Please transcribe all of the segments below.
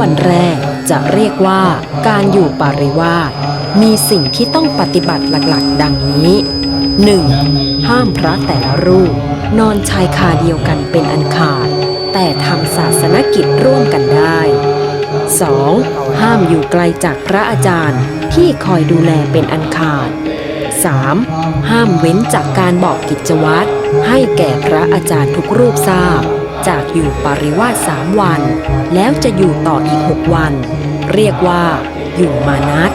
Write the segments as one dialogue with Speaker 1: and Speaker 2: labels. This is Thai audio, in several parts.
Speaker 1: วันแรกจะเรียกว่าการอยู่ปาริวาสมีสิ่งที่ต้องปฏิบัติหลักๆ ดังนี้ 1. ห้ามพระแต่ละรูป นอนชายคาเดียวกันเป็นอันขาด แต่ทำศาสนกิจร่วมกันได้ 2. ห้ามอยู่ไกลจากพระอาจารย์ที่คอยดูแลเป็นอันขาด 3. ห้ามเว้นจากการบอกกิจวัตรให้แก่พระอาจารย์ทุกรูปทราบ จากอยู่ปริวาสสามวัน แล้วจะอยู่ต่ออีกหกวัน เรียกว่า อยู่มานัด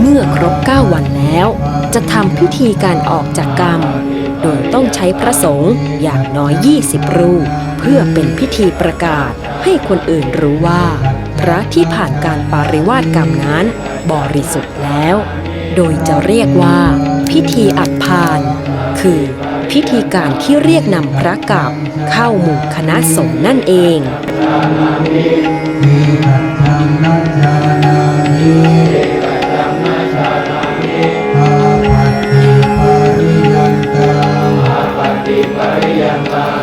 Speaker 1: เมื่อครบ9วันแล้ว จะทำพิธีการออกจากกรรม โดยต้องใช้พระสงฆ์อย่างน้อย 20 รูป เพื่อเป็นพิธีประกาศให้คนอื่นรู้ว่า พระที่ผ่านการปาริวาสกรรมนั้น บริสุทธิ์แล้ว โดยจะเรียกว่า พิธีอับพาน คือ พิธีการที่เรียกนำพระกับเข้าหมู่คณะสงฆ์นั่นเอง
Speaker 2: เอกัจจังตา